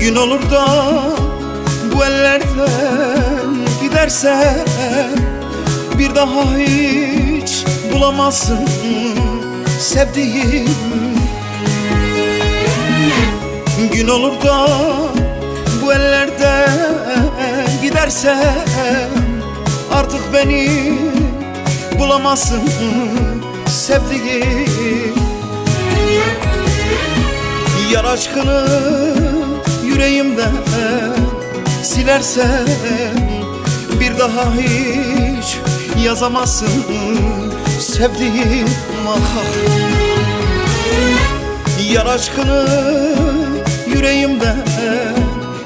Gün olur da bu ellerden gidersen Bir daha hiç bulamazsın sevdiğim. Gün olur da bu ellerden gidersen Artık beni bulamazsın sevdiğim. Yar aşkını yüreğimden silersen Bir daha hiç yazamazsın sevdiğim ah Yar aşkını yüreğimden